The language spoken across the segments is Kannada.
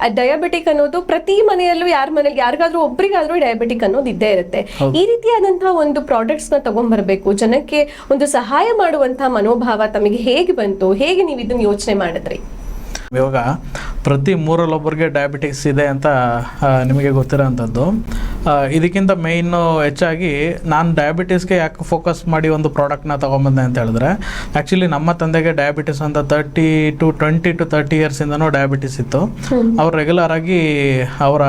ಡಯಾಬಿಟಿಕ್ ಅನ್ನೋದು ಪ್ರತಿ ಮನೆಯಲ್ಲೂ ಯಾರ ಮನೇಲಿ ಯಾರಿಗಾದ್ರೂ ಒಬ್ರಿಗಾದ್ರೂ ಡಯಾಬಿಟಿಕ್ ಅನ್ನೋದು ಇದ್ದೇ ಇರುತ್ತೆ. ಈ ರೀತಿಯಾದಂತಹ ಒಂದು ಪ್ರಾಡಕ್ಟ್ಸ್ನ ತಗೊಂಡ್ಬರ್ಬೇಕು ಜನಕ್ಕೆ ಒಂದು ಸಹಾಯ ಮಾಡುವಂತಹ ಮನೋಭಾವ ತಮಗೆ ಹೇಗೆ ಬಂತು? ಹೇಗೆ ನೀವು ಇದನ್ನ ಯೋಚನೆ ಮಾಡಿದ್ರಿ? ಇವಾಗ ಪ್ರತಿ ಮೂರಲ್ಲೊಬ್ಬರಿಗೆ ಡಯಾಬಿಟಿಸ್ ಇದೆ ಅಂತ ನಿಮಗೆ ಗೊತ್ತಿರೋ ಅಂಥದ್ದು ಇದಕ್ಕಿಂತ ಮೇಯ್ನು ಹೆಚ್ಚಾಗಿ ನಾನು ಡಯಾಬಿಟಿಸ್ಗೆ ಯಾಕೆ ಫೋಕಸ್ ಮಾಡಿ ಒಂದು ಪ್ರಾಡಕ್ಟ್ನ ತೊಗೊಂಬಂದೆ ಅಂತ ಹೇಳಿದ್ರೆ ಆ್ಯಕ್ಚುಲಿ ನಮ್ಮ ತಂದೆಗೆ ಡಯಾಬಿಟಿಸ್ ಅಂತ thirty to twenty to thirty ಇಯರ್ಸಿಂದನೂ diabetes ಇತ್ತು. ಅವ್ರು ರೆಗ್ಯುಲರ್ ಆಗಿ ಅವರ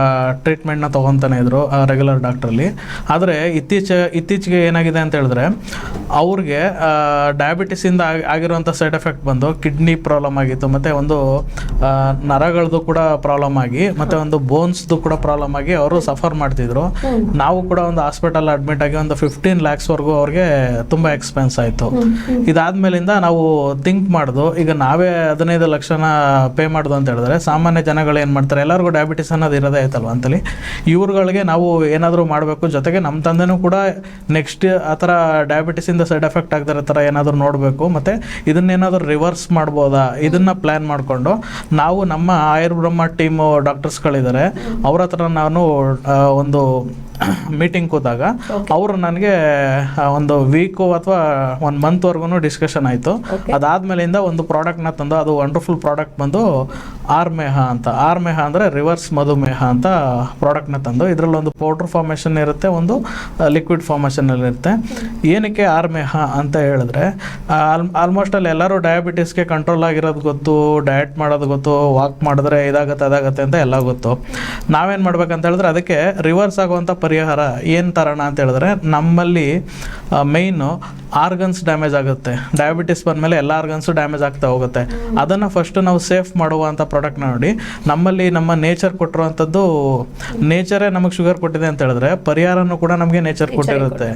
ಟ್ರೀಟ್ಮೆಂಟ್ನ ತೊಗೊತಾನೆ ಇದ್ರು ರೆಗ್ಯುಲರ್ ಡಾಕ್ಟ್ರಲ್ಲಿ ಆದರೆ ಇತ್ತೀಚೆ ಇತ್ತೀಚೆಗೆ ಏನಾಗಿದೆ ಅಂತ ಹೇಳಿದ್ರೆ ಅವ್ರಿಗೆ ಡಯಾಬಿಟಿಸಿಂದ ಆಗಿರುವಂಥ ಸೈಡ್ ಎಫೆಕ್ಟ್ ಬಂದು ಕಿಡ್ನಿ ಪ್ರಾಬ್ಲಮ್ ಆಗಿತ್ತು. ಮತ್ತು ಒಂದು ನರಗಳದ್ದು ಕೂಡ ಪ್ರಾಬ್ಲಮ್ ಆಗಿ ಮತ್ತು ಒಂದು ಬೋನ್ಸ್ದು ಕೂಡ ಪ್ರಾಬ್ಲಮ್ ಆಗಿ ಅವರು ಸಫರ್ ಮಾಡ್ತಿದ್ರು. ನಾವು ಕೂಡ ಒಂದು ಹಾಸ್ಪಿಟಲ್ ಅಡ್ಮಿಟ್ ಆಗಿ ಒಂದು ಫಿಫ್ಟೀನ್ ಲ್ಯಾಕ್ಸ್ವರೆಗೂ ಅವ್ರಿಗೆ ತುಂಬ ಎಕ್ಸ್ಪೆನ್ಸ್ ಆಯಿತು. ಇದಾದ್ಮೇಲಿಂದ ನಾವು ಥಿಂಕ್ ಮಾಡಿದು ಈಗ ನಾವೇ ಹದಿನೈದು ಲಕ್ಷನ ಪೇ ಮಾಡೋದು ಅಂತ ಹೇಳಿದ್ರೆ ಸಾಮಾನ್ಯ ಜನಗಳು ಏನು ಮಾಡ್ತಾರೆ ಎಲ್ಲರಿಗೂ ಡಯಾಬಿಟಿಸ್ ಅನ್ನೋದು ಇರೋದೇ ಆಯ್ತಲ್ವ ಅಂತಲಿ ಇವ್ರುಗಳಿಗೆ ನಾವು ಏನಾದರೂ ಮಾಡಬೇಕು ಜೊತೆಗೆ ನಮ್ಮ ತಂದೆನೂ ಕೂಡ ನೆಕ್ಸ್ಟ್ ಆ ಥರ ಡಯಾಬಿಟಿಸಿಂದ ಸೈಡ್ ಎಫೆಕ್ಟ್ ಆಗದಿರೋ ಥರ ಏನಾದರೂ ನೋಡಬೇಕು ಮತ್ತು ಇದನ್ನೇನಾದರೂ ರಿವರ್ಸ್ ಮಾಡ್ಬೋದಾ ಇದನ್ನು ಪ್ಲ್ಯಾನ್ ಮಾಡಿಕೊಂಡು ನಾವು ನಮ್ಮ ಆಯುರ್ಬ್ರಹ್ಮ ಟೀಮು ಡಾಕ್ಟರ್ಸ್ಗಳಿದ್ದಾರೆ ಅವ್ರ ಹತ್ರ ನಾನು ಒಂದು ಮೀಟಿಂಗ್ ಕೂತಾಗ ಅವರು ನನಗೆ ಒಂದು ವೀಕು ಅಥವಾ ಒಂದು ಮಂತ್ವರೆಗೂ ಡಿಸ್ಕಷನ್ ಆಯಿತು. ಅದಾದ್ಮೇಲಿಂದ ಒಂದು ಪ್ರಾಡಕ್ಟ್ನ ತಂದು ಅದು ವಂಡರ್ಫುಲ್ ಪ್ರಾಡಕ್ಟ್ ಬಂದು ಆರ್ಮೇಹ ಅಂತ. ಆರ್ಮೇಹ ಅಂದರೆ ರಿವರ್ಸ್ ಮಧುಮೇಹ ಅಂತ ಪ್ರಾಡಕ್ಟ್ನ ತಂದು ಇದರಲ್ಲಿ ಒಂದು ಪೌಡ್ರ್ ಫಾರ್ಮೇಷನ್ ಇರುತ್ತೆ ಒಂದು ಲಿಕ್ವಿಡ್ ಫಾರ್ಮೇಷನಲ್ಲಿ ಇರುತ್ತೆ. ಏನಕ್ಕೆ ಆರ್ಮೇಹ ಅಂತ ಹೇಳಿದ್ರೆ ಆಲ್ ಆಲ್ಮೋಸ್ಟ್ ಅಲ್ಲಿ ಎಲ್ಲರೂ ಡಯಾಬಿಟಿಸ್ಗೆ ಕಂಟ್ರೋಲ್ ಆಗಿರೋದು ಗೊತ್ತು ಡಯಟ್ ಮಾಡೋದು ಗೊತ್ತು ವಾಕ್ ಮಾಡಿದ್ರೆ ಇದಾಗತ್ತೆ ಅದಾಗತ್ತೆ ಅಂತ ಎಲ್ಲ ಗೊತ್ತು. ನಾವೇನು ಮಾಡ್ಬೇಕಂತ ಹೇಳಿದ್ರೆ ಅದಕ್ಕೆ ರಿವರ್ಸ್ ಆಗುವಂಥ ಪರಿಹಾರ ಏನು ತರೋಣ ಅಂತ ಹೇಳಿದ್ರೆ ನಮ್ಮಲ್ಲಿ ಮೈನು ಆರ್ಗನ್ಸ್ ಡ್ಯಾಮೇಜ್ ಆಗುತ್ತೆ. ಡಯಾಬಿಟಿಸ್ ಬಂದಮೇಲೆ ಎಲ್ಲ ಆರ್ಗನ್ಸು ಡ್ಯಾಮೇಜ್ ಆಗ್ತಾ ಹೋಗುತ್ತೆ. ಅದನ್ನು ಫಸ್ಟ್ ನಾವು ಸೇಫ್ ಮಾಡುವಂಥ ಪ್ರಾಡಕ್ಟ್ನ ನೋಡಿ ನಮ್ಮಲ್ಲಿ ನಮ್ಮ ನೇಚರ್ ಕೊಟ್ಟಿರುವಂಥದ್ದು ನೇಚರೇ ನಮಗೆ ಶುಗರ್ ಕೊಟ್ಟಿದೆ ಅಂತ ಹೇಳಿದ್ರೆ ಪರಿಹಾರನೂ ಕೂಡ ನಮಗೆ ನೇಚರ್ ಕೊಟ್ಟಿರುತ್ತೆ.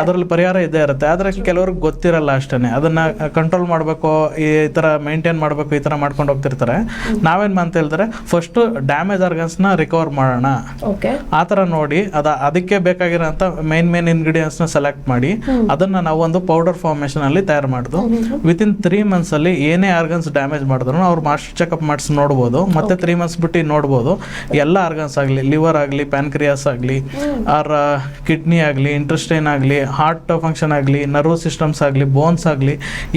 ಅದರಲ್ಲಿ ಪರಿಹಾರ ಇದ್ದೇ ಇರುತ್ತೆ. ಆದರೆ ಕೆಲವ್ರಿಗೆ ಗೊತ್ತಿರಲ್ಲ ಅಷ್ಟೇ ಅದನ್ನ ಕಂಟ್ರೋಲ್ ಮಾಡಬೇಕು ಈ ಥರ ಮೇಂಟೈನ್ ಮಾಡಬೇಕು ಈ ಥರ ಮಾಡ್ಕೊಂಡು ಹೋಗ್ತಿರ್ತಾರೆ ನಾವೇನು ಅಂತ ಹೇಳ್ತಾರೆ ಫಸ್ಟು ಡ್ಯಾಮೇಜ್ ಆರ್ಗನ್ಸ್ನ ರಿಕವರ್ ಮಾಡೋಣ. ಆ ಥರ ನೋಡಿ ಅದ ಅದಕ್ಕೆ ಬೇಕಾಗಿರೋಂಥ ಮೇನ್ ಮೇನ್ನ ಸೆಲೆಕ್ಟ್ ಮಾಡಿ ಅದನ್ನ ನಾವು ಒಂದು ಪೌಡರ್ ಫಾರ್ಮೇಷನ್ ಅಲ್ಲಿ ತಯಾರು ಮಾಡುದು ವಿತ್ ಇನ್ ತ್ರೀ ಮಂತ್ಸ್ ಅಲ್ಲಿ ಏನೇ ಆರ್ಗನ್ಸ್ ಡ್ಯಾಮೇಜ್ ಮಾಡಿದ್ರು ಅವ್ರು ಮಾಸ್ಟರ್ ಚೆಕಪ್ ಮಾಡಿಸಿ ನೋಡ್ಬೋದು ಮತ್ತೆ ತ್ರೀ ಮಂತ್ಸ್ ಬಿಟ್ಟು ನೋಡ್ಬೋದು. ಎಲ್ಲ ಆರ್ಗನ್ಸ್ ಆಗಲಿ ಲಿವರ್ ಆಗಲಿ ಪ್ಯಾನ್ಕ್ರಿಯಾಸ್ ಆಗಲಿ ಆರ್ ಕಿಡ್ನಿ ಆಗಲಿ ಇಂಟ್ರೆಸ್ಟೈನ್ ಆಗಲಿ ಹಾರ್ಟ್ ಫಂಕ್ಷನ್ ಆಗಲಿ ನರ್ವಸ್ ಸಿಸ್ಟಮ್ಸ್ ಆಗಲಿ ಬೋನ್ಸ್ ಆಗಲಿ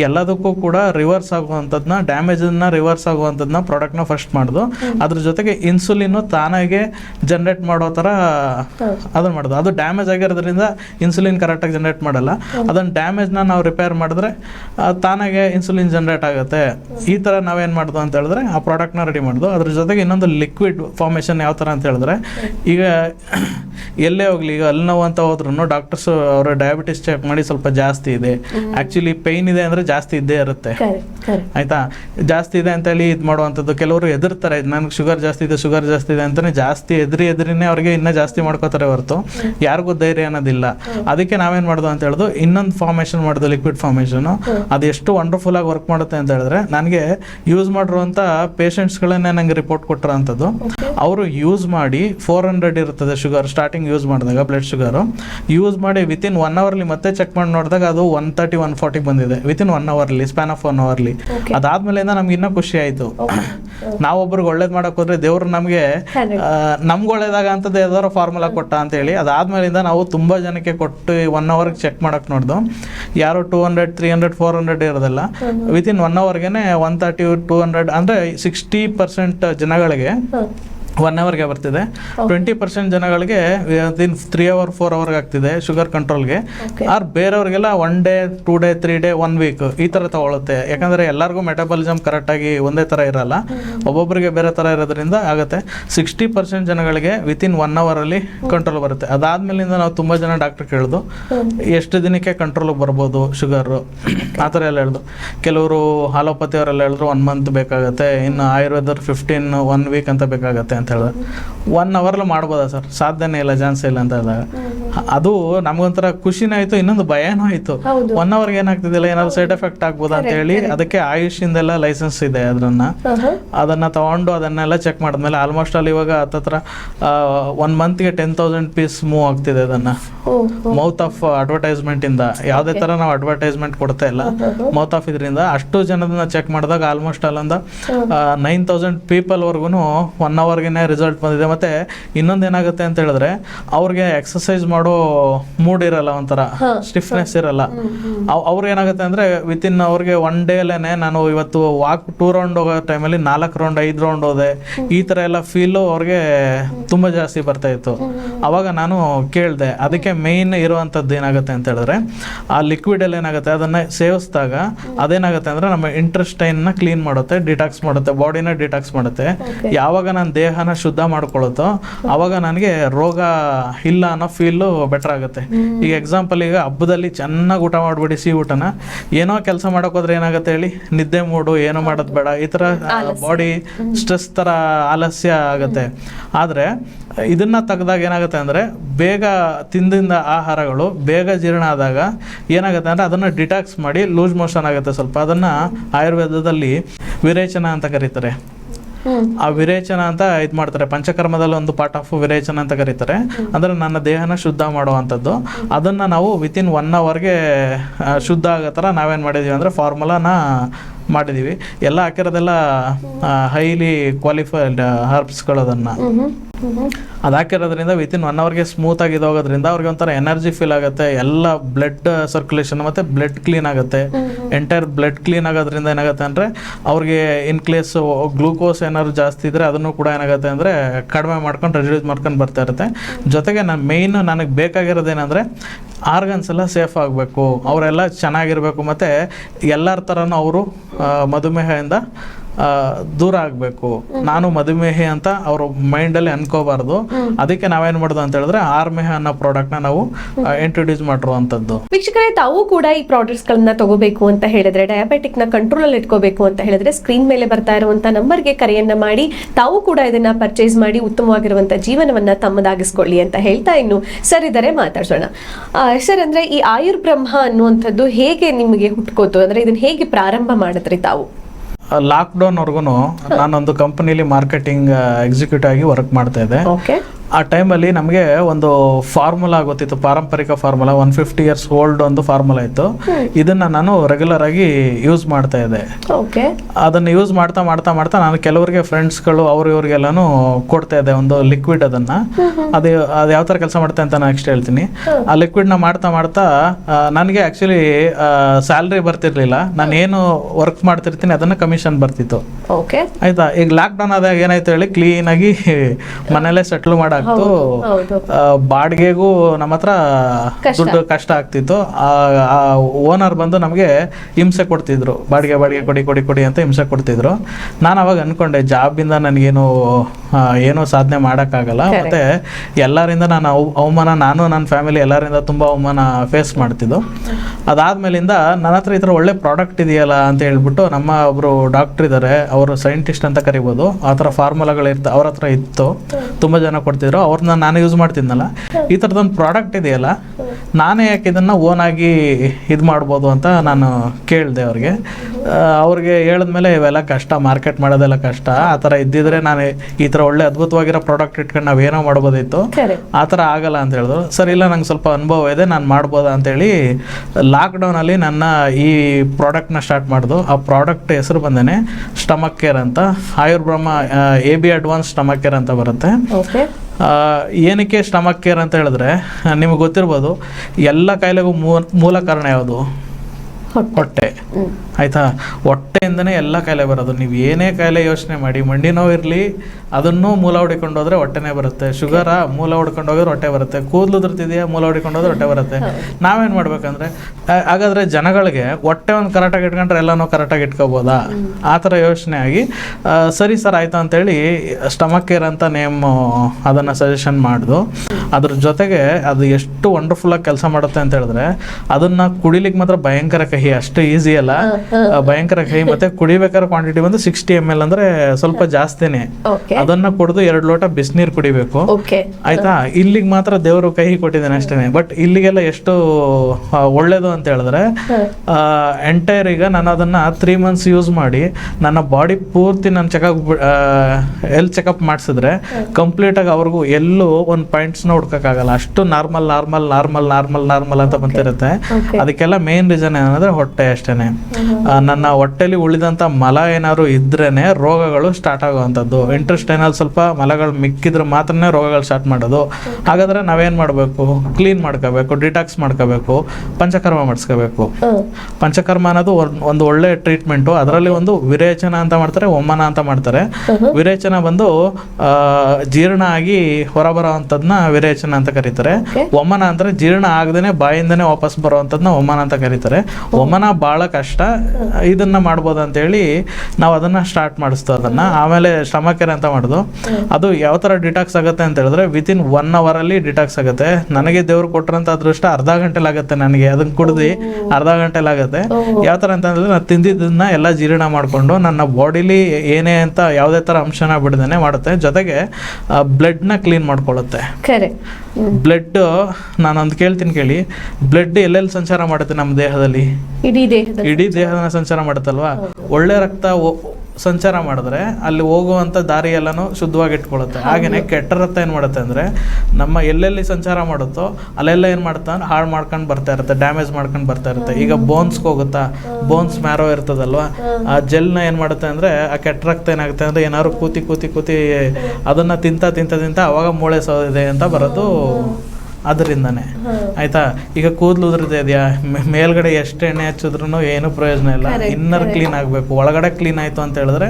ಎಲ್ಲದಕ್ಕೂ ಕೂಡ ರಿವರ್ಸ್ ಆಗುವಂಥದ್ದನ್ನ ಡ್ಯಾಮೇಜನ್ನ ರಿವರ್ಸ್ ಆಗುವಂಥದ್ದನ್ನ ಪ್ರಾಡಕ್ಟ್ನ ಫಸ್ಟ್ ಮಾಡೋದು. ಅದ್ರ ಜೊತೆಗೆ ಇನ್ಸುಲಿನ್ ತಾನಾಗೆ ಜನ್ರೇಟ್ ಮಾಡೋ ಥರ ಅದನ್ನ ಮಾಡೋದು. ಅದು ಡ್ಯಾಮೇಜ್ ಆಗಿರೋದ್ರಿಂದ ಇನ್ಸುಲಿನ್ ಕರೆಕ್ಟಾಗಿ ಜನ್ರೇಟ್ ಮಾಡಲ್ಲ. ಅದನ್ನ ಡ್ಯಾಮೇಜ್ನ ನಾವು ರಿಪೇರ್ ಮಾಡಿದ್ರೆ ತಾನಾಗೆ ಇನ್ಸುಲಿನ್ ಜನರೇಟ್ ಆಗುತ್ತೆ. ಈ ಥರ ನಾವೇನು ಮಾಡೋದು ಅಂತ ಹೇಳಿದ್ರೆ ಆ ಪ್ರಾಡಕ್ಟ್ನ ರೆಡಿ ಮಾಡೋದು. ಅದ್ರ ಜೊತೆಗೆ ಇನ್ನೊಂದು ಲಿಕ್ವಿಡ್ ಫಾರ್ಮೇಷನ್ ಯಾವ ಥರ ಅಂತ ಹೇಳಿದ್ರೆ ಈಗ ಎಲ್ಲೇ ಹೋಗ್ಲಿ ಈಗ ಅಲ್ಲಿ ನೋವು ಅಂತ ಹೋದ್ರೂ ಡಾಕ್ಟರ್ಸ್ ಅವರ ಡಯಾಬಿಟಿಸ್ ಚೆಕ್ ಮಾಡಿ ಸ್ವಲ್ಪ ಜಾಸ್ತಿ ಇದೆ. ಆ್ಯಕ್ಚುಲಿ ಪೈನ್ ಇದೆ ಅಂದರೆ ಜಾಸ್ತಿ ಇದ್ದೇ ಇರುತ್ತೆ. ಆಯ್ತಾ? ಜಾಸ್ತಿ ಇದೆ ಅಂತೇಳಿ ಇದು ಮಾಡುವಂಥದ್ದು. ಕೆಲವರು ಎದುರ್ತಾರೆ ನನಗೆ ಶುಗರ್ ಜಾಸ್ತಿ ಇದೆ ಶುಗರ್ ಜಾಸ್ತಿ ಇದೆ ಅಂತಲೇ ಜಾಸ್ತಿ ಎದುರಿ ಎದುರಿನೇ ಅವ್ರಿಗೆ ಇನ್ನೂ ಜಾಸ್ತಿ ಮಾಡ್ಕೋತಾರೆ ಹೊರತು. ಯಾರಿಗೂ ಧೈರ್ಯ ಅನ್ನೋದಿಲ್ಲ. ಅದಕ್ಕೆ ನಾವೇನು ಮಾಡೋದು ಅಂತ ಹೇಳಿದ್ರು ಇನ್ನೊಂದು ಫಾರ್ಮೇಷನ್ ಮಾಡೋದು ಲಿಕ್ವಿಡ್ ಫಾರ್ಮೇಷನು ಅದು ಎಷ್ಟು ವಂಡರ್ಫುಲ್ ಆಗಿ ವರ್ಕ್ ಮಾಡುತ್ತೆ ಅಂತ ಹೇಳಿದ್ರೆ ನನಗೆ ಯೂಸ್ ಮಾಡಿರುವಂಥ ಪೇಷಂಟ್ಸ್ಗಳನ್ನೇ ನನಗೆ ರಿಪೋರ್ಟ್ ಕೊಟ್ಟಿರೋಂಥದ್ದು ಅವರು ಯೂಸ್ ಮಾಡಿ ಫೋರ್ ಹಂಡ್ರೆಡ್ ಇರ್ತದೆ ಶುಗರ್ ಸ್ಟಾರ್ಟಿಂಗ್ ಯೂಸ್ ಮಾಡಿದಾಗ ಬ್ಲಡ್ ಶುಗರು ಯೂಸ್ ಮಾಡಿ ವಿತಿನ್ ಒನ್ ಅವರ್ಲಿ ಮತ್ತೆ ಚೆಕ್ ಮಾಡಿ ನೋಡಿದಾಗ ಅದು ಒನ್ ತರ್ಟಿ ಒನ್ ಫಾರ್ಟಿ ಬಂದಿದೆ. ವಿತಿನ್ ಒನ್ ಅವರ್ಲಿ ಸ್ಪ್ಯಾನ್ ಆಫ್ ಒನ್ ಅವರ್ಲಿ ಅದಾದ್ಮೇಲೆ ನಮ್ಗೆ ಇನ್ನೂ ಖುಷಿ ಆಯಿತು. ನಾವೊಬ್ರಿಗೆ ಒಳ್ಳೇದು ಮಾಡಕ್ ಹೋದ್ರೆ ದೇವ್ರು ನಮಗೆ. ನಮ್ಗೆ ಒಳ್ಳೇದಾಗ ಅಂತದ್ದು ಯಾವ್ದಾದ್ರು ಫಾರ್ಮುಲಾ ಕೊಟ್ಟ ಅಂತ ಹೇಳಿ. ಅದಾದ್ಮೇಲಿಂದ ನಾವು ತುಂಬಾ ಜನಕ್ಕೆ ಕೊಟ್ಟು ಒನ್ ಅವರ್ಗೆ ಚೆಕ್ ಮಾಡಕ್ ನೋಡ್ದು. ಯಾರು two hundred three hundred four hundred ಇರೋದಿಲ್ಲ ವಿತಿನ್ ಒನ್ ಅವರ್ಗೆ ಒನ್ ತರ್ಟಿ ಟೂ ಹಂಡ್ರೆಡ್ ಅಂದ್ರೆ ಸಿಕ್ಸ್ಟಿ ಪರ್ಸೆಂಟ್ ಜನಗಳಿಗೆ ಒನ್ ಅವರ್ಗೆ ಬರ್ತಿದೆ. ಟ್ವೆಂಟಿ ಪರ್ಸೆಂಟ್ ಜನಗಳಿಗೆ ತ್ರೀ ಅವರ್ ಫೋರ್ ಅವರ್ಗೆ ಆಗ್ತಿದೆ ಶುಗರ್ ಕಂಟ್ರೋಲ್ಗೆ. Or ಬೇರೆಯವ್ರಿಗೆಲ್ಲ one day two day three day one week ಈ ಥರ ತಗೊಳುತ್ತೆ. ಯಾಕಂದರೆ ಎಲ್ಲರಿಗೂ ಮೆಟಬಾಲಿಸಮ್ ಕರೆಕ್ಟಾಗಿ ಒಂದೇ ಥರ ಇರಲ್ಲ. ಒಬ್ಬೊಬ್ಬರಿಗೆ ಬೇರೆ ಥರ ಇರೋದ್ರಿಂದ ಆಗುತ್ತೆ. ಸಿಕ್ಸ್ಟಿ ಪರ್ಸೆಂಟ್ ಜನಗಳಿಗೆ ವಿತಿನ್ ಒನ್ ಅವರಲ್ಲಿ ಕಂಟ್ರೋಲ್ ಬರುತ್ತೆ. ಅದಾದ್ಮೇಲಿಂದ ನಾವು ತುಂಬ ಜನ ಡಾಕ್ಟರ್ ಕೇಳಿದು ಎಷ್ಟು ದಿನಕ್ಕೆ ಕಂಟ್ರೋಲಿಗೆ ಬರ್ಬೋದು ಶುಗರು ಆ ಥರ ಎಲ್ಲ ಹೇಳಿದ್ರು ಕೆಲವರು ಹಾಲೋಪತಿ ಅವರೆಲ್ಲ ಹೇಳಿದ್ರು ಒನ್ ಮಂತ್ ಬೇಕಾಗುತ್ತೆ. ಇನ್ನು ಆಯುರ್ವೇದರ್ ಫಿಫ್ಟೀನ್ ಒನ್ ವೀಕ್ ಅಂತ ಬೇಕಾಗತ್ತೆ. ಅಂತ ಹೇಳಿದ್ರೆ ಒನ್ ಅವರ್ಲು ಮಾಡ್ಬೋದಾ ಸರ್ ಸಾಧ್ಯನೇ ಇಲ್ಲ ಚಾನ್ಸ್ ಇಲ್ಲ ಅಂತ ಹೇಳಿದಾಗ. ಅದು ನಮಗೊಂಥರ ಖುಷಿನೂ ಆಯ್ತು ಇನ್ನೊಂದು ಭಯನೂ ಆಯ್ತು. ಒನ್ ಅವರ್ಗೆ ಏನಾಗ್ತಿದಿಲ್ಲ ಏನಾದ್ರು ಸೈಡ್ ಎಫೆಕ್ಟ್ ಆಗ್ಬೋದಾ ಅಂತ ಹೇಳಿ ಅದಕ್ಕೆ ಆಯುಷ್ ಆಯುಷಿಂದೆಲ್ಲ ಲೈಸೆನ್ಸ್ ಇದೆ ಅದನ್ನ. ಅದನ್ನ ತಗೊಂಡು ಅದನ್ನೆಲ್ಲ ಚೆಕ್ ಮಾಡಿದ್ಮೇಲೆ ಆಲ್ಮೋಸ್ಟ್ ಅಲ್ಲಿ ಇವಾಗ ಹತ್ತತ್ರ ಒನ್ ಮಂತ್ಗೆ ಟೆನ್ ತೌಸಂಡ್ ಪೀಸ್ ಮೂವ್ ಆಗ್ತಿದೆ ಅದನ್ನ. ಮೌತ್ ಆಫ್ ಅಡ್ವರ್ಟೈಸ್ಮೆಂಟ್ ಇಂದ. ಯಾವುದೇ ತರ ನಾವು ಅಡ್ವರ್ಟೈಸ್ಮೆಂಟ್ ಕೊಡ್ತಾ ಇಲ್ಲ. ಮೌತ್ ಆಫ್ ಇದರಿಂದ ಅಷ್ಟು ಜನದನ್ನ ಚೆಕ್ ಮಾಡಿದಾಗ ಆಲ್ಮೋಸ್ಟ್ ಅಲ್ಲೊಂದು ನೈನ್ ತೌಸಂಡ್ ಪೀಪಲ್ ವರ್ಗು ಒನ್ ಅವರ್ಗೆ ರಿಸಲ್ಟ್ ಬಂದಿದೆ. ಮತ್ತೆ ಇನ್ನೊಂದು ಏನಾಗುತ್ತೆ ಅಂತ ಹೇಳಿದ್ರೆ ಅವ್ರಿಗೆ ಎಕ್ಸಸೈಸ್ ಮಾಡೋ ಮೂಡ್ ಇರಲ್ಲ. ಒಂಥರ ಸ್ಟಿಫ್ನೆಸ್ ಇರಲ್ಲ ಅವ್ರು ಏನಾಗುತ್ತೆ ಅಂದ್ರೆ ವಿತ್ ಇನ್ ಅವ್ರಿಗೆ ಒನ್ ಡೇಲೇನೆ ನಾನು ಇವತ್ತು ವಾಕ್ ಟೂ ರೌಂಡ್ ಹೋಗೋ ಟೈಮಲ್ಲಿ ನಾಲ್ಕು ರೌಂಡ್ ಐದು ರೌಂಡ್ ಹೋದೆ. ಈ ತರ ಎಲ್ಲ ಫೀಲು ಅವ್ರಿಗೆ ತುಂಬಾ ಜಾಸ್ತಿ ಬರ್ತಾ ಇತ್ತು. ಅವಾಗ ನಾನು ಕೇಳಿದೆ ಅದಕ್ಕೆ ಮೇಯ್ನ್ ಇರುವಂತದ್ದು ಏನಾಗುತ್ತೆ ಅಂತ ಹೇಳಿದ್ರೆ ಆ ಲಿಕ್ವಿಡ್ ಅಲ್ಲಿ ಏನಾಗುತ್ತೆ ಅದನ್ನ ಸೇವಿಸಿದಾಗ ಅದೇನಾಗುತ್ತೆ ಅಂದ್ರೆ ನಮ್ಮ ಇಂಟ್ರೆಸ್ಟೈನ್ನ ಕ್ಲೀನ್ ಮಾಡುತ್ತೆ ಡಿಟಾಕ್ಸ್ ಮಾಡುತ್ತೆ ಬಾಡಿನ ಡಿಟಾಕ್ಸ್ ಮಾಡುತ್ತೆ. ಯಾವಾಗ ನಾನು ದೇಹನ ಶುದ್ಧ ಮಾಡ್ಕೊಳ್ಳುತ್ತೋ ಅವಾಗ ನನಗೆ ರೋಗ ಇಲ್ಲ ಅನ್ನೋ ಫೀಲು ಬೆಟರ್ ಆಗುತ್ತೆ. ಈಗ ಎಕ್ಸಾಂಪಲ್ ಈಗ ಹಬ್ಬದಲ್ಲಿ ಚೆನ್ನಾಗಿ ಊಟ ಮಾಡಿಬಿಡಿ ಸಿಹಿ ಊಟನ. ಏನೋ ಕೆಲಸ ಮಾಡಕ್ ಹೋದ್ರೆ ಏನಾಗುತ್ತೆ ಹೇಳಿ? ನಿದ್ದೆ ಮೂಡು ಏನೋ ಮಾಡೋದು ಬೇಡ. ಈ ತರ ಬಾಡಿ ಸ್ಟ್ರೆಸ್ ತರ ಆಲಸ್ಯ ಆಗುತ್ತೆ. ಆದ್ರೆ ಇದನ್ನ ತೆಗೆದಾಗ ಏನಾಗುತ್ತೆ ಅಂದ್ರೆ ಬೇಗ ತಿಂದಿಂದ ಆಹಾರಗಳು ಬೇಗ ಜೀರ್ಣ ಆದಾಗ ಏನಾಗುತ್ತೆ ಅಂದ್ರೆ ಅದನ್ನ ಡಿಟಾಕ್ಸ್ ಮಾಡಿ ಲೂಸ್ ಮೋಷನ್ ಆಗುತ್ತೆ ಸ್ವಲ್ಪ. ಅದನ್ನ ಆಯುರ್ವೇದದಲ್ಲಿ ವಿರೇಚನ ಅಂತ ಕರೀತಾರೆ. ಆ ವಿರೇಚನ ಅಂತ ಇದು ಮಾಡ್ತಾರೆ. ಪಂಚಕರ್ಮದಲ್ಲಿ ಒಂದು ಪಾರ್ಟ್ ಆಫ್ ವಿರೇಚನ ಅಂತ ಕರೀತಾರೆ. ಅಂದ್ರೆ ನನ್ನ ದೇಹನ ಶುದ್ಧ ಮಾಡುವಂಥದ್ದು. ಅದನ್ನ ನಾವು ವಿತಿನ್ ಒನ್ ಅವರ್ಗೆ ಶುದ್ಧ ಆಗೋ ಥರ ನಾವೇನು ಮಾಡಿದೀವಿ ಅಂದರೆ ಫಾರ್ಮುಲಾನ ಮಾಡಿದೀವಿ. ಎಲ್ಲ ಹಾಕಿರೋದೆಲ್ಲ ಹೈಲಿ ಕ್ವಾಲಿಫೈಡ್ ಹರ್ಬ್ಸ್ಗಳು ಅದನ್ನ ಅದು ಹಾಕಿರೋದ್ರಿಂದ ವಿತಿನ್ ಒನ್ ಅವರ್ಗೆ ಸ್ಮೂತ್ ಆಗಿ ಇದಾಗೋದ್ರಿಂದ ಅವ್ರಿಗೆ ಒಂಥರ ಎನರ್ಜಿ ಫೀಲ್ ಆಗುತ್ತೆ. ಎಲ್ಲ ಬ್ಲಡ್ ಸರ್ಕ್ಯುಲೇಷನ್ ಮತ್ತೆ ಬ್ಲಡ್ ಕ್ಲೀನ್ ಆಗುತ್ತೆ. ಎಂಟೈರ್ ಬ್ಲಡ್ ಕ್ಲೀನ್ ಆಗೋದ್ರಿಂದ ಏನಾಗುತ್ತೆ ಅಂದ್ರೆ ಅವ್ರಿಗೆ ಇನ್ ಕೇಸ್ ಗ್ಲೂಕೋಸ್ ಏನಾದ್ರು ಜಾಸ್ತಿ ಇದ್ರೆ ಅದನ್ನು ಕೂಡ ಏನಾಗುತ್ತೆ ಅಂದ್ರೆ ಕಡಿಮೆ ಮಾಡ್ಕೊಂಡು ರೆಡ್ಯೂಸ್ ಮಾಡ್ಕೊಂಡು ಬರ್ತಾ ಇರುತ್ತೆ. ಜೊತೆಗೆ ನಾನು ಮೇಯ್ನ್ ನನಗೆ ಬೇಕಾಗಿರೋದೇನೆಂದ್ರೆ ಆರ್ಗನ್ಸ್ ಎಲ್ಲ ಸೇಫ್ ಆಗಬೇಕು. ಅವರೆಲ್ಲ ಚೆನ್ನಾಗಿರಬೇಕು ಮತ್ತೆ ಎಲ್ಲರ ಥರನೂ ಅವರು ಮಧುಮೇಹದಿಂದ ದೂರ ಆಗಬೇಕು. ನಾನು ಮಧುಮೇಹ ಅಂತ ಅವ್ರ ಮೈಂಡಲ್ಲಿ ಅನ್ಕೋಬಾರ್ದು. ಅದಕ್ಕೆ ನಾವೇನು ಮಾಡೋದು ಅಂತ ಹೇಳಿದ್ರೆ ಆರ್ಮೇಹ ಅನ್ನೋ ಪ್ರಾಡಕ್ಟ್ನ ನಾವು ಇಂಟ್ರೊಡ್ಯೂಸ್ ಮಾಡಿರುವಂಥದ್ದು. ವೀಕ್ಷಕರೇ ತಾವು ಕೂಡ ಈ ಪ್ರಾಡಕ್ಟ್ಸ್ ಗಳನ್ನ ತಗೋಬೇಕು ಅಂತ ಹೇಳಿದ್ರೆ ಡಯಾಬೆಟಿಕ್ನ ಕಂಟ್ರೋಲ್ ಅಲ್ಲಿ ಇಟ್ಕೋಬೇಕು ಅಂತ ಹೇಳಿದ್ರೆ ಸ್ಕ್ರೀನ್ ಮೇಲೆ ಬರ್ತಾ ಇರುವಂತ ನಂಬರ್ಗೆ ಕರೆಯನ್ನ ಮಾಡಿ ತಾವು ಕೂಡ ಇದನ್ನ ಪರ್ಚೇಸ್ ಮಾಡಿ ಉತ್ತಮವಾಗಿರುವಂತ ಜೀವನವನ್ನ ತಮ್ಮದಾಗಿಸ್ಕೊಳ್ಳಿ ಅಂತ ಹೇಳ್ತಾ ಇನ್ನು ಸರ್ ಇದ್ದಾರೆ ಮಾತಾಡ್ಸೋಣ ಸರ್ ಅಂದ್ರೆ ಈ ಆಯುರ್ಬ್ರಹ್ಮ ಅನ್ನುವಂಥದ್ದು ಹೇಗೆ ನಿಮಗೆ ಹುಟ್ಕೋತು? ಅಂದ್ರೆ ಇದನ್ನ ಹೇಗೆ ಪ್ರಾರಂಭ ಮಾಡಿದ್ರಿ ತಾವು? ಲಾಕ್ಡೌನ್ವರೆಗೂ ನಾನೊಂದು ಕಂಪನಿಲಿ ಮಾರ್ಕೆಟಿಂಗ್ ಎಕ್ಸಿಕ್ಯೂಟಿವ್ ಆಗಿ ವರ್ಕ್ ಮಾಡ್ತಾ ಇದ್ದೆ. ಆ ಟೈಮಲ್ಲಿ ನಮಗೆ ಒಂದು ಫಾರ್ಮುಲಾ ಗೊತ್ತಿತ್ತು ಪಾರಂಪರಿಕ formula one fifty years old ಒಂದು ಫಾರ್ಮುಲಾ ಇತ್ತು. ಇದನ್ನು ನಾನು ರೆಗ್ಯುಲರ್ ಆಗಿ ಯೂಸ್ ಮಾಡ್ತಾ ಇದ್ದೆ. ಓಕೆ. ಅದನ್ನು ಯೂಸ್ ಮಾಡ್ತಾ ಮಾಡ್ತಾ ಮಾಡ್ತಾ ನಾನು ಕೆಲವರಿಗೆ ಫ್ರೆಂಡ್ಸ್ಗಳು ಅವ್ರ ಇವ್ರಿಗೆಲ್ಲಾನು ಕೊಡ್ತಾ ಇದ್ದೆ ಒಂದು ಲಿಕ್ವಿಡ್ ಅದನ್ನು. ಅದು ಅದು ಯಾವ ಥರ ಕೆಲಸ ಮಾಡುತ್ತೆ ಅಂತ ನಾನು ನೆಕ್ಸ್ಟ್ ಹೇಳ್ತೀನಿ ಆ ಲಿಕ್ವಿಡ್ನ ಮಾಡ್ತಾ ಮಾಡ್ತಾ ನನಗೆ ಆ್ಯಕ್ಚುಲಿ ಸ್ಯಾಲ್ರಿ ಬರ್ತಿರ್ಲಿಲ್ಲ. ನಾನು ಏನು ವರ್ಕ್ ಮಾಡ್ತಿರ್ತೀನಿ ಅದನ್ನು ಕಮಿಷನ್ ಬರ್ತಿತ್ತು. ಓಕೆ. ಆಯ್ತಾ? ಈಗ ಲಾಕ್ಡೌನ್ ಆದಾಗ ಏನಾಯ್ತು ಹೇಳಿ ಕ್ಲೀನಾಗಿ ಮನೆಯಲ್ಲೇ ಸೆಟ್ಲ್ ಮಾಡಾಕ್ತು ಹೌದು ಆ, ಬಾಡಿಗೆಗೂ ನಮ್ಮ ಹತ್ರ ದುಡ್ಡು ಕಷ್ಟ ಆಗ್ತಿತ್ತು. ಓನರ್ ಬಂದು ನಮಗೆ ಹಿಂಸೆ ಕೊಡ್ತಿದ್ರು. ಬಾಡಿಗೆ ಬಾಡಿಗೆ ಕೊಡಿ ಕೊಡಿ ಕೊಡಿ ಅಂತ ಹಿಂಸೆ ಕೊಡ್ತಿದ್ರು. ನಾನು ಅವಾಗ ಅನ್ಕೊಂಡೆ ಜಾಬಿಂದ ನನಗೇನು ಏನು ಸಾಧನೆ ಮಾಡೋಕ್ಕಾಗಲ್ಲ. ಮತ್ತೆ ಎಲ್ಲರಿಂದ ನಾನು ಅವ- ಅವಮಾನ ನಾನು ನನ್ನ ಫ್ಯಾಮಿಲಿ ಎಲ್ಲರಿಂದ ತುಂಬ ಅವಮಾನ ಫೇಸ್ ಮಾಡ್ತಿದ್ದು. ಅದಾದ್ಮೇಲಿಂದ ನನ್ನ ಹತ್ರ ಈ ಥರ ಒಳ್ಳೆ ಪ್ರಾಡಕ್ಟ್ ಇದೆಯಲ್ಲ ಅಂತ ಹೇಳ್ಬಿಟ್ಟು ನಮ್ಮ ಒಬ್ಬರು ಡಾಕ್ಟ್ರ್ ಇದ್ದಾರೆ ಅವರು ಸೈಂಟಿಸ್ಟ್ ಅಂತ ಕರಿಬೋದು. ಆ ಥರ ಫಾರ್ಮುಲಾಗಳು ಇರ್ತ ಅವ್ರ ಹತ್ರ ಇತ್ತು. ತುಂಬ ಜನ ಕೊಡ್ತಿದ್ರು. ಅವ್ರನ್ನ ನಾನು ಯೂಸ್ ಮಾಡ್ತಿದ್ನಲ್ಲ. ಈ ಥರದೊಂದು ಪ್ರಾಡಕ್ಟ್ ಇದೆಯಲ್ಲ ನಾನೇ ಯಾಕೆ ಇದನ್ನು ಓನಾಗಿ ಇದು ಮಾಡ್ಬೋದು ಅಂತ ನಾನು ಕೇಳಿದೆ ಅವ್ರಿಗೆ. ಅವ್ರಿಗೆ ಹೇಳಿದ್ಮೇಲೆ ಇವೆಲ್ಲ ಕಷ್ಟ ಮಾರ್ಕೆಟ್ ಮಾಡೋದೆಲ್ಲ ಕಷ್ಟ. ಆ ಥರ ಇದ್ದಿದ್ರೆ ನಾನು ಈ ಥರ ಒಳ್ಳೆ ಅದ್ಭುತವಾಗಿರೋ ಪ್ರಾಡಕ್ಟ್ ಇಟ್ಕೊಂಡು ನಾವೇನೋ ಮಾಡ್ಬೋದಿತ್ತು. ಆ ಥರ ಆಗಲ್ಲ ಅಂತ ಹೇಳಿದ್ರು. ಸರ್ ಇಲ್ಲ ನಂಗೆ ಸ್ವಲ್ಪ ಅನುಭವ ಇದೆ ನಾನು ಮಾಡ್ಬೋದಾ ಅಂತೇಳಿ ಲಾಕ್ಡೌನಲ್ಲಿ ನನ್ನ ಈ ಪ್ರಾಡಕ್ಟ್ನ ಸ್ಟಾರ್ಟ್ ಮಾಡಿದು. ಆ ಪ್ರಾಡಕ್ಟ್ ಹೆಸರು ಬಂದೇನೆ ಸ್ಟಮಕ್ ಕೇರ್ ಅಂತ. Ayurbrahma A B advance stomach care ಅಂತ ಬರುತ್ತೆ. ಏನಕ್ಕೆ ಸ್ಟಮಕ್ ಕೇರ್ ಅಂತ ಹೇಳಿದ್ರೆ ನಿಮಗೆ ಗೊತ್ತಿರ್ಬೋದು ಎಲ್ಲ ಕಾಯಿಲೆಗೂ ಮೂಲ ಕಾರಣ ಯಾವುದು? ಹೊಟ್ಟೆ. ಆಯಿತಾ? ಹೊಟ್ಟೆಯಿಂದನೇ ಎಲ್ಲ ಕಾಯಿಲೆ ಬರೋದು. ನೀವು ಏನೇ ಕಾಯಿಲೆ ಯೋಚನೆ ಮಾಡಿ ಮಂಡಿ ನೋವು ಇರಲಿ ಅದನ್ನು ಮೂಲ ಹೊಡಿಕೊಂಡು ಹೋದ್ರೆ ಹೊಟ್ಟೆನೇ ಬರುತ್ತೆ. ಶುಗರ ಮೂಲ ಹೊಡ್ಕೊಂಡು ಹೋಗಿದ್ರೆ ಹೊಟ್ಟೆ ಬರುತ್ತೆ. ಕೂದಲು ಉದುರ್ತಿದೆಯಾ? ಮೂಲ ಹೊಡಿಕೊಂಡು ಹೋದ್ರೆ ಹೊಟ್ಟೆ ಬರುತ್ತೆ. ನಾವೇನು ಮಾಡ್ಬೇಕಂದ್ರೆ ಹಾಗಾದರೆ ಹಾಗಾದ್ರೆ ಜನಗಳಿಗೆ ಹೊಟ್ಟೆ ಒಂದು ಕರೆಕ್ಟಾಗಿ ಇಟ್ಕೊಂಡ್ರೆ ಎಲ್ಲನೂ ಕರೆಕ್ಟಾಗಿ ಇಟ್ಕೋಬೋದಾ? ಆ ಥರ ಯೋಚನೆ ಆಗಿ ಸರಿ ಸರ್ ಆಯಿತಾ ಅಂತೇಳಿ ಸ್ಟಮಕ್ ಕೇರ್ ಅಂತ ನೇಮ್ ಅದನ್ನು ಸಜೆಷನ್ ಮಾಡಿದು. ಅದ್ರ ಜೊತೆಗೆ ಅದು ಎಷ್ಟು ವಂಡರ್ಫುಲ್ಲಾಗಿ ಕೆಲಸ ಮಾಡುತ್ತೆ ಅಂತ ಹೇಳಿದ್ರೆ ಅದನ್ನ ಕುಡಿಲಿಕ್ಕೆ ಮಾತ್ರ ಭಯಂಕರ ಕಹಿ. ಕಹಿ ಅಷ್ಟು ಈಸಿ ಅಲ್ಲ. ಭಯಂಕರ ಕಹಿ ಮತ್ತೆ ಕುಡಿಬೇಕಾದ್ರೆ ಕ್ವಾಂಟಿಟಿ ಬಂದು ಸಿಕ್ಸ್ಟಿ ಎಂ ಎಲ್ ಅಂದ್ರೆ ಸ್ವಲ್ಪ ಜಾಸ್ತಿನೇ. ಅದನ್ನ ಕುಡಿದು ಎರಡು ಲೋಟ ಬಿಸಿನೀರ್ ಕುಡಿಬೇಕು. ಆಯ್ತಾ? ಇಲ್ಲಿಗೆ ಮಾತ್ರ ದೇವರು ಕಹಿ ಕೊಟ್ಟಿದ್ದಾನೆ ಅಷ್ಟೇನೆ. ಬಟ್ ಇಲ್ಲಿಗೆಲ್ಲ ಎಷ್ಟು ಒಳ್ಳೇದು ಅಂತ ಹೇಳಿದ್ರೆ ಎಂಟೈರ್ ಈಗ ನಾನು ಅದನ್ನ ತ್ರೀ ಮಂತ್ಸ್ ಯೂಸ್ ಮಾಡಿ ನನ್ನ ಬಾಡಿ ಪೂರ್ತಿ ನಾನು ಚೆಕಪ್ ಎಲ್ ಚೆಕಪ್ ಮಾಡಿಸಿದ್ರೆ ಕಂಪ್ಲೀಟ್ ಆಗಿ ಅವ್ರಿಗೂ ಎಲ್ಲೂ ಒಂದು ಪಾಯಿಂಟ್ಸ್ನ ಹುಡ್ಕಕ್ಕಾಗಲ್ಲ ಅಷ್ಟು normal normal normal normal normal ಅಂತ ಬಂತಿರುತ್ತೆ. ಅದಕ್ಕೆಲ್ಲ ಮೇನ್ ರೀಸನ್ ಏನಂದ್ರೆ ಹೊಟ್ಟೆ ಅಷ್ಟೇನೆ. ನನ್ನ ಹೊಟ್ಟೆಲಿ ಉಳಿದಂತ ಮಲ ಏನಾದ್ರು ಇದ್ರೇನೆ ರೋಗಗಳು ಸ್ಟಾರ್ಟ್ ಆಗುವಂಥದ್ದು. ಇಂಟ್ರೆಸ್ಟೈನಲ್ಲಿ ಸ್ವಲ್ಪ ಮಲಗಳು ಮಿಕ್ಕಿದ್ರೆ ಮಾತ್ರನೇ ರೋಗಗಳು ಸ್ಟಾರ್ಟ್ ಮಾಡೋದು. ಹಾಗಾದ್ರೆ ನಾವೇನ್ ಮಾಡಬೇಕು? ಕ್ಲೀನ್ ಮಾಡ್ಕೋಬೇಕು ಡಿಟಾಕ್ಸ್ ಮಾಡ್ಕೋಬೇಕು ಪಂಚಕರ್ಮ ಮಾಡಿಸ್ಕೋಬೇಕು. ಪಂಚಕರ್ಮ ಅನ್ನೋದು ಒಂದು ಒಳ್ಳೆ ಟ್ರೀಟ್ಮೆಂಟು ಅದರಲ್ಲಿ ಒಂದು ವಿರೇಚನ ಅಂತ ಮಾಡ್ತಾರೆ ಒಮ್ಮನ ಅಂತ ಮಾಡ್ತಾರೆ. ವಿರೇಚನ ಬಂದು ಆ, ಜೀರ್ಣ ಆಗಿ ಹೊರಬರೋವಂಥದ್ನ ವಿರೇಚನ ಅಂತ ಕರೀತಾರೆ. ಒಮ್ಮನ ಅಂದ್ರೆ ಜೀರ್ಣ ಆಗದೇನೆ ಬಾಯಿಂದನೇ ವಾಪಸ್ ಬರುವಂಥದ್ನ ಒಮ್ಮನ ಅಂತ ಕರೀತಾರೆ. ಒಮ್ಮನ ಬಹಳ ಕಷ್ಟ, ಇದನ್ನ ಮಾಡ್ಬೋದು ಅಂತ ಹೇಳಿ ನಾವು ಅದನ್ನ ಸ್ಟಾರ್ಟ್ ಮಾಡಿಸ್ತು ಅದನ್ನ. ಆಮೇಲೆ ಶ್ರಮಕೆರೆ ಅಂತ ಮಾಡೋದು. ಅದು ಯಾವ ಥರ ಡಿಟಾಕ್ಸ್ ಆಗುತ್ತೆ ಅಂತ ಹೇಳಿದ್ರೆ ವಿತಿನ್ ಒನ್ ಅವರ್ ಅಲ್ಲಿ ಡಿಟಾಕ್ಸ್ ಆಗುತ್ತೆ. ನನಗೆ ದೇವ್ರು ಕೊಟ್ಟರಂತ ಅದೃಷ್ಟ ಅರ್ಧ ಗಂಟೆಲಾಗುತ್ತೆ ನನಗೆ. ಅದನ್ನ ಕುಡ್ದು ಅರ್ಧ ಗಂಟೆಲಾಗುತ್ತೆ ಯಾವ ಥರ ಅಂತಂದರೆ ನಾನು ತಿಂದಿದ್ದನ್ನ ಎಲ್ಲ ಜೀರ್ಣ ಮಾಡಿಕೊಂಡು ನನ್ನ ಬಾಡಿಲಿ ಏನೇ ಅಂತ ಯಾವುದೇ ತರ ಅಂಶನ ಬಿಡದೇನೆ ಮಾಡುತ್ತೆ. ಜೊತೆಗೆ ಬ್ಲಡ್ನ ಕ್ಲೀನ್ ಮಾಡ್ಕೊಳ್ಳುತ್ತೆ. ಖರೆ ನಾನು ಅಂತ ಕೇಳ್ತೀನಿ ಕೇಳಿ. ಬ್ಲಡ್ ಎಲ್ಲೆಲ್ಲಿ ಸಂಚಾರ ಮಾಡುತ್ತೆ ನಮ್ಮ ದೇಹದಲ್ಲಿ? ಇಡೀ ದೇಹದ ಸಂಚಾರ ಮಾಡುತ್ತಲ್ವಾ? ಒಳ್ಳೆ ರಕ್ತ ಸಂಚಾರ ಮಾಡಿದ್ರೆ ಅಲ್ಲಿ ಹೋಗುವಂಥ ದಾರಿ ಎಲ್ಲನೂ ಶುದ್ಧವಾಗಿ ಇಟ್ಕೊಳ್ಳುತ್ತೆ. ಹಾಗೇನೆ ಕೆಟ್ಟ ರಥ ಏನು ಮಾಡುತ್ತೆ ಅಂದರೆ ನಮ್ಮ ಎಲ್ಲೆಲ್ಲಿ ಸಂಚಾರ ಮಾಡುತ್ತೋ ಅಲ್ಲೆಲ್ಲ ಏನು ಮಾಡುತ್ತೆ ಅಂದ್ರೆ ಹಾಳು ಮಾಡ್ಕೊಂಡು ಬರ್ತಾ ಇರುತ್ತೆ ಡ್ಯಾಮೇಜ್ ಮಾಡ್ಕೊಂಡು ಬರ್ತಾ ಇರುತ್ತೆ. ಈಗ ಬೋನ್ಸ್ಗೆ ಹೋಗುತ್ತಾ? ಬೋನ್ಸ್ ಮ್ಯಾರೋ ಇರ್ತದಲ್ವಾ? ಆ ಜೆಲ್ನ ಏನು ಮಾಡುತ್ತೆ ಅಂದರೆ ಆ ಕೆಟ್ಟ ರಕ್ತ ಏನಾಗುತ್ತೆ ಅಂದರೆ ಏನಾದ್ರು ಕೂತಿ ಕೂತಿ ಕೂತಿ ಅದನ್ನು ತಿಂತ ತಿಂತ ತಿಂತ ಅವಾಗ ಮೂಳೆ ಸೋದಿದೆ ಅಂತ ಬರೋದು ಅದರಿಂದನೇ. ಆಯ್ತಾ? ಈಗ ಕೂದಲು ಉದುರಿದೆ ಇದೆಯಾ? ಮೇಲ್ಗಡೆ ಎಷ್ಟು ಎಣ್ಣೆ ಹಚ್ಚಿದ್ರು ಏನು ಪ್ರಯೋಜನ ಇಲ್ಲ. ಇನ್ನರ್ ಕ್ಲೀನ್ ಆಗಬೇಕು. ಒಳಗಡೆ ಕ್ಲೀನ್ ಆಯಿತು ಅಂತ ಹೇಳಿದ್ರೆ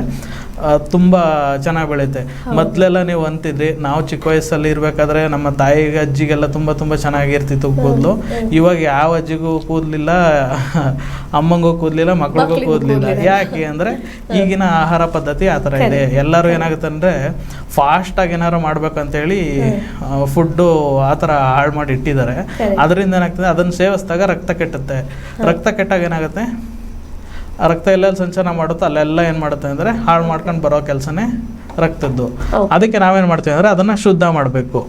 ತುಂಬಾ ಚೆನ್ನಾಗಿ ಬೆಳೆಯುತ್ತೆ. ಮೊದಲೆಲ್ಲ ನೀವು ಅಂತಿದ್ರಿ ನಾವು ಚಿಕ್ಕ ವಯಸ್ಸಲ್ಲಿ ಇರ್ಬೇಕಾದ್ರೆ ನಮ್ಮ ತಾಯಿಗೆ ಅಜ್ಜಿಗೆಲ್ಲ ತುಂಬಾ ತುಂಬಾ ಚೆನ್ನಾಗಿರ್ತಿತ್ತು ಕೂದಲು. ಇವಾಗ ಯಾವ ಅಜ್ಜಿಗೂ ಕೂದಲಿಲ್ಲ ಅಮ್ಮಂಗೂ ಕೂದಲಿಲ್ಲ ಮಕ್ಳಿಗೂ ಕೂದಲಿಲ್ಲ. ಯಾಕೆ ಅಂದ್ರೆ ಈಗಿನ ಆಹಾರ ಪದ್ಧತಿ ಆ ಥರ ಇದೆ. ಎಲ್ಲರೂ ಏನಾಗುತ್ತೆ ಅಂದರೆ ಫಾಸ್ಟಾಗಿ ಆಗಿ ಏನಾದ್ರು ಮಾಡ್ಬೇಕಂತೇಳಿ ಫುಡ್ಡು ಆ ಥರ ಹಾಳು ಮಾಡಿ ಇಟ್ಟಿದ್ದಾರೆ. ಅದರಿಂದ ಏನಾಗ್ತದೆ ಅದನ್ನ ಸೇವಿಸಿದಾಗ ರಕ್ತ ಕೆಟ್ಟುತ್ತೆ. ರಕ್ತ ಕೆಟ್ಟಾಗ ಏನಾಗುತ್ತೆ ರಕ್ತ ಎಲ್ಲೆಲ್ಲಿ ಸಂಚಲನ ಮಾಡುತ್ತೋ ಅಲ್ಲೆಲ್ಲ ಏನು ಮಾಡುತ್ತೆ ಅಂದರೆ ಹಾಳು ಮಾಡ್ಕೊಂಡು ಬರೋ ಕೆಲಸನೇ ರಕ್ತದ್ದು. ಅದಕ್ಕೆ ನಾವೇನು ಮಾಡ್ತೀವಿ ಅಂದರೆ ಅದನ್ನು ಶುದ್ಧ ಮಾಡಬೇಕು.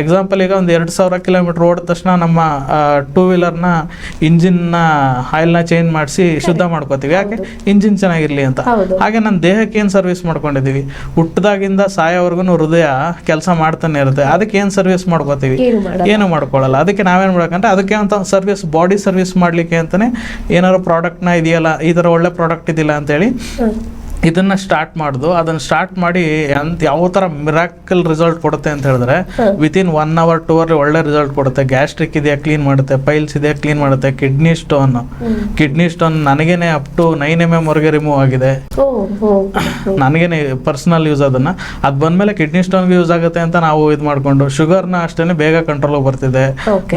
ಎಕ್ಸಾಂಪಲ್ ಈಗ ಒಂದು ಎರಡು ಸಾವಿರ ಕಿಲೋಮೀಟರ್ ಓಡಿದ ತಕ್ಷಣ ನಮ್ಮ ಟೂ ವೀಲರ್ನ ಇಂಜಿನ್ನ ಆಯಿಲ್ನ ಚೇಂಜ್ ಮಾಡಿಸಿ ಶುದ್ಧ ಮಾಡ್ಕೋತೀವಿ. ಯಾಕೆ? ಇಂಜಿನ್ ಚೆನ್ನಾಗಿರ್ಲಿ ಅಂತ. ಹಾಗೆ ನನ್ನ ದೇಹಕ್ಕೆ ಏನು ಸರ್ವಿಸ್ ಮಾಡ್ಕೊಂಡಿದ್ದೀವಿ ಹುಟ್ಟದಾಗಿಂದ ಸಾಯೋವರೆಗೂ ಹೃದಯ ಕೆಲಸ ಮಾಡ್ತಾನೆ ಇರುತ್ತೆ. ಅದಕ್ಕೆ ಏನು ಸರ್ವಿಸ್ ಮಾಡ್ಕೋತೀವಿ? ಏನು. ಮಾಡ್ಕೊಳ್ಳಲ್ಲ ಅದಕ್ಕೆ ನಾವೇನು ಮಾಡ್ಬೇಕಂದ್ರೆ ಅದಕ್ಕೆ ಅಂತ ಸರ್ವಿಸ್ ಬಾಡಿ ಸರ್ವಿಸ್ ಮಾಡಲಿಕ್ಕೆ ಅಂತಲೇ ಏನಾದ್ರು ಪ್ರಾಡಕ್ಟ್ನ ಇದೆಯಲ್ಲ ಈ ಥರ ಒಳ್ಳೆ ಪ್ರಾಡಕ್ಟ್ ಇದಿಲ್ಲ ಅಂತೇಳಿ ಇದನ್ನ ಸ್ಟಾರ್ಟ್ ಮಾಡುದು. ಅದನ್ನ ಸ್ಟಾರ್ಟ್ ಮಾಡಿ ಅಂತ ಯಾವ ತರ ಮಿರಾಕಲ್ ರಿಸಲ್ಟ್ ಕೊಡುತ್ತೆ ಅಂತ ಹೇಳಿದ್ರೆ within one hour two hour ಒಳ್ಳೆ ರಿಸಲ್ಟ್ ಕೊಡುತ್ತೆ. ಗ್ಯಾಸ್ಟ್ರಿಕ್ ಇದೆಯಾ ಕ್ಲೀನ್ ಮಾಡುತ್ತೆ. ಪೈಲ್ಸ್ ಇದೆಯಾ ಕ್ಲೀನ್ ಮಾಡುತ್ತೆ. Kidney stone kidney stone ನನಗೇನೆ up to nine M M ವರೆಗೆ ರಿಮೂವ್ ಆಗಿದೆ. ನನಗೇನೆ ಪರ್ಸನಲ್ ಯೂಸ್ ಅದನ್ನ. ಅದ್ ಬಂದ್ಮೇಲೆ ಕಿಡ್ನಿ ಸ್ಟೋನ್ಗೆ ಯೂಸ್ ಆಗುತ್ತೆ ಅಂತ ನಾವು ಇದು ಮಾಡ್ಕೊಂಡು ಶುಗರ್ನ ಅಷ್ಟೇ ಬೇಗ ಕಂಟ್ರೋಲ್ ಬರ್ತಿದೆ.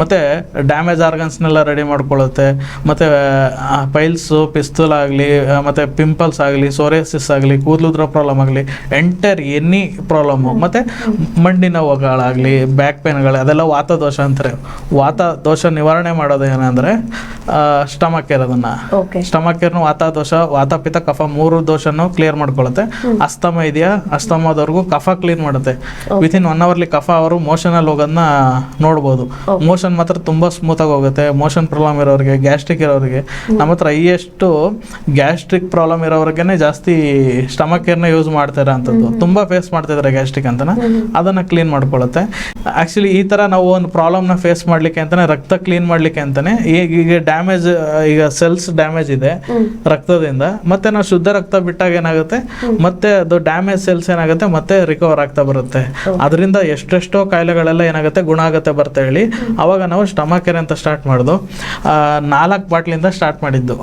ಮತ್ತೆ ಡ್ಯಾಮೇಜ್ ಆರ್ಗನ್ಸ್ನೆಲ್ಲ ರೆಡಿ ಮಾಡ್ಕೊಳ್ಳುತ್ತೆ ಮತ್ತೆ ಪೈಲ್ಸ್ ಪಿಸ್ತೂಲ್ ಆಗಲಿ ಮತ್ತೆ ಪಿಂಪಲ್ಸ್ ಆಗಲಿ ಸೋರೇಸಿಸ್ ಆಗಲಿ ಕೂದಲುದ್ರ ಪ್ರಾಬ್ಲಮ್ ಆಗಲಿ ಎಂಟರ್ ಎನಿ ಪ್ರಾಬ್ಲಮ್ಮು ಮತ್ತು ಮಂಡಿ ನೋವುಗಳಾಗಲಿ ಬ್ಯಾಕ್ ಪೇನ್ಗಳು ಅದೆಲ್ಲ ವಾತ ದೋಷ ಅಂತಾರೆ. ವಾತ ದೋಷ ನಿವಾರಣೆ ಮಾಡೋದು ಏನಂದರೆ ಸ್ಟಮಕ್ ಕೇರ್ ಅದನ್ನು. ಸ್ಟಮಕ್ ಕೇರ್ನು ವಾತ ದೋಷ ವಾತ ಪಿತ್ತ ಕಫ ಮೂರು ದೋಷನು ಕ್ಲಿಯರ್ ಮಾಡ್ಕೊಳ್ಳುತ್ತೆ ಅಸ್ತಮ ಇದೆಯಾ ಅಸ್ತಮದವರೆಗೂ ಕಫ ಕ್ಲೀನ್ ಮಾಡುತ್ತೆ. ವಿತಿನ್ ಒನ್ ಅವರ್ಲಿ ಕಫ ಅವರು ಮೋಷನಲ್ಲಿ ಹೋಗೋದನ್ನ ನೋಡ್ಬೋದು. ಮೋಷನ್ ಮಾತ್ರ ತುಂಬಾ ಸ್ಮೂತಾಗಿ ಆಗಿ ಹೋಗುತ್ತೆ. ಮೋಷನ್ ಪ್ರಾಬ್ಲಮ್ ಇರೋರಿಗೆ ಗ್ಯಾಸ್ಟ್ರಿಕ್ ಇರೋರಿಗೆ. ನಮ್ಮ ಹತ್ರ ಹೈಯೆಸ್ಟು ಗ್ಯಾಸ್ಟ್ರಿಕ್ ಪ್ರಾಬ್ಲಮ್ ಇರೋರಿಗೆ ಜಾಸ್ತಿ ಸ್ಟಮಕ್ ಕೇರ್ನ ಯೂಸ್ ಮಾಡ್ತಾರೆ ಅಂತದ್ದು. ತುಂಬಾ ಫೇಸ್ ಮಾಡ್ತಿದ್ದಾರೆ ಗ್ಯಾಸ್ಟ್ರಿಕ್ ಅಂತನ. ಅದನ್ನ ಕ್ಲೀನ್ ಮಾಡ್ಕೊಳ್ಳುತ್ತೆ ಆಕ್ಚುಲಿ ಈ ತರ ನಾವು ಒಂದು ಪ್ರಾಬ್ಲಮ್ನ ಫೇಸ್ ಮಾಡ್ಲಿಕ್ಕೆ ಅಂತಾನೆ ರಕ್ತ ಕ್ಲೀನ್ ಮಾಡ್ಲಿಕ್ಕೆ ಅಂತಾನೆ ಈಗ ಈಗ ಡ್ಯಾಮೇಜ್ ಈಗ ಸೆಲ್ಸ್ ಡ್ಯಾಮೇಜ್ ಇದೆ ರಕ್ತದಿಂದ. ಮತ್ತೆ ನಾವು ಶುದ್ಧ ರಕ್ತ ಬಿಟ್ಟಾಗ ಏನಾಗುತ್ತೆ? ಮತ್ತೆ ಅದು ಡ್ಯಾಮೇಜ್ ಸೆಲ್ಸ್ ಏನಾಗುತ್ತೆ? ಮತ್ತೆ ರಿಕವರ್ ಆಗ್ತಾ ಬರುತ್ತೆ. ಅದರಿಂದ ಎಷ್ಟೆಷ್ಟೋ ಕಾಯಿಲೆಗಳೆಲ್ಲ ಏನಾಗುತ್ತೆ? ಗುಣ ಆಗುತ್ತೆ ಬರ್ತಾ ಹೇಳಿ. ಅವಾಗ ನಾವು ಸ್ಟಮಕ್ ಕೇರ್ ಅಂತ ಸ್ಟಾರ್ಟ್ ಮಾಡೋದು. ನಾಲ್ಕು ಬಾಟ್ಲಿಂದ ಸ್ಟಾರ್ಟ್ ಮಾಡಿದ್ದು.